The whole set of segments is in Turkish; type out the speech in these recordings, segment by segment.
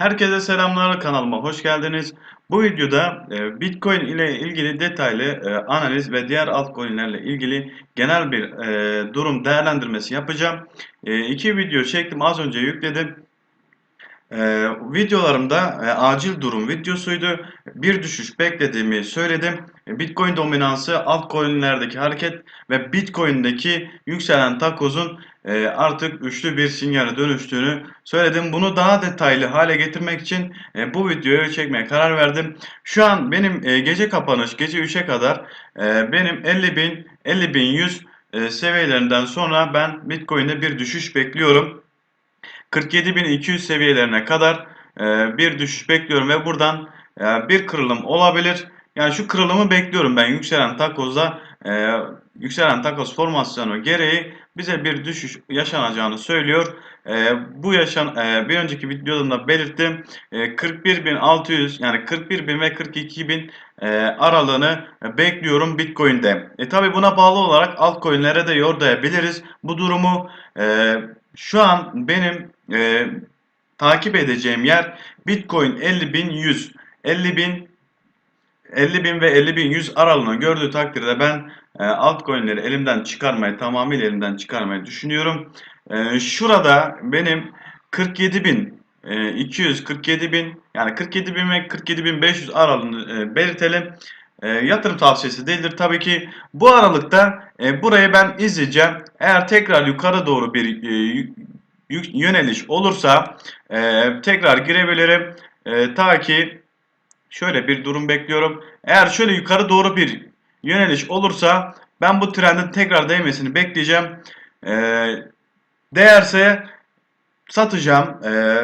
Herkese selamlar kanalıma hoş geldiniz. Bu videoda e, Bitcoin ile ilgili detaylı e, analiz ve diğer altcoin'lerle ilgili genel bir e, durum değerlendirmesi yapacağım. İki video çektim az önce yükledim. E, videolarımda e, acil durum videosuydu. Bir düşüş beklediğimi söyledim. E, Bitcoin dominansı, altcoin'lerdeki hareket ve Bitcoin'deki yükselen takozun e, artık üçlü bir sinyale dönüştüğünü söyledim. Bunu daha detaylı hale getirmek için e, bu videoyu çekmeye karar verdim. Şu an benim e, gece kapanış, gece 3'e kadar e, benim 50.000, 50.100 e, seviyelerinden sonra ben Bitcoin'de bir düşüş bekliyorum. 47.200 seviyelerine kadar e, bir düşüş bekliyorum ve buradan e, bir kırılım olabilir. Yani şu kırılımı bekliyorum ben yükselen takozda e, yükselen takoz formasyonu gereği bize bir düşüş yaşanacağını söylüyor. Bu yaşan bir önceki videomda belirttim. E, 41.600 yani 41.000 ve 42.000 e, aralığını bekliyorum Bitcoin'de. E tabi buna bağlı olarak altcoin'lere de yordayabiliriz. Bu durumu şu an benim e, takip edeceğim yer Bitcoin 50.100 50.000 50.000 ve 50.100 aralığını gördüğü takdirde ben e, altcoin'leri elimden çıkarmayı tamamıyla elimden çıkarmayı düşünüyorum. E, şurada benim 47.200 47.000 yani 47.000 ve 47.500 aralığını e, belirtelim. E, yatırım tavsiyesi değildir. Tabii ki bu aralıkta e, burayı ben izleyeceğim. Eğer tekrar yukarı doğru bir e, yöneliş olursa e, tekrar girebilirim. E, ta ki şöyle bir durum bekliyorum. Eğer şöyle yukarı doğru bir yöneliş olursa ben bu trendin tekrar değmesini bekleyeceğim. E, değerse satacağım. E,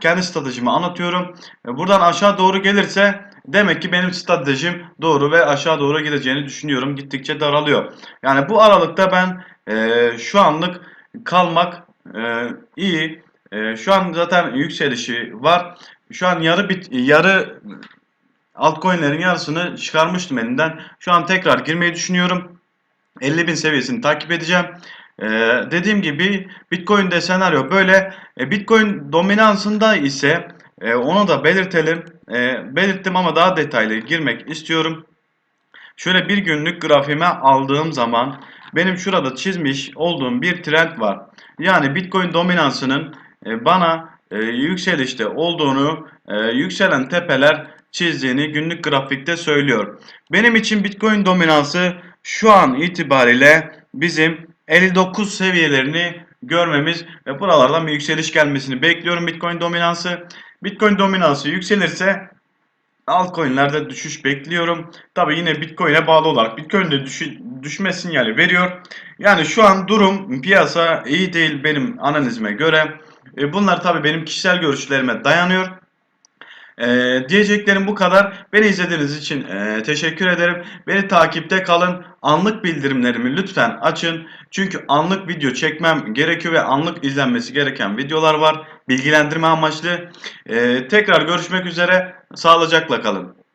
kendi stratejimi anlatıyorum. E, buradan aşağı doğru gelirse demek ki benim stratejim doğru ve aşağı doğru gideceğini düşünüyorum. Gittikçe daralıyor. Yani bu aralıkta ben e, şu anlık kalmak e, iyi. E, şu an zaten yükselişi var. Şu an yarı bit yarı altcoin'lerin yarısını çıkarmıştım elinden. Şu an tekrar girmeyi düşünüyorum. 50.000 seviyesini takip edeceğim. Ee, dediğim gibi Bitcoin'de senaryo böyle. E, Bitcoin dominansında ise e, onu da belirtelim. E, belirttim ama daha detaylı girmek istiyorum. Şöyle bir günlük grafiğime aldığım zaman benim şurada çizmiş olduğum bir trend var. Yani Bitcoin dominansının e, bana e, yükselişte olduğunu, e, yükselen tepeler çizdiğini günlük grafikte söylüyor. Benim için Bitcoin dominansı şu an itibariyle bizim 59 seviyelerini görmemiz ve buralardan bir yükseliş gelmesini bekliyorum Bitcoin dominansı. Bitcoin dominansı yükselirse altcoin'lerde düşüş bekliyorum. Tabi yine Bitcoin'e bağlı olarak Bitcoin'de düş düşme sinyali veriyor. Yani şu an durum piyasa iyi değil benim analizime göre. E, bunlar tabi benim kişisel görüşlerime dayanıyor. Ee, diyeceklerim bu kadar. Beni izlediğiniz için e, teşekkür ederim. Beni takipte kalın. Anlık bildirimlerimi lütfen açın. Çünkü anlık video çekmem gerekiyor ve anlık izlenmesi gereken videolar var. Bilgilendirme amaçlı. Ee, tekrar görüşmek üzere. Sağlıcakla kalın.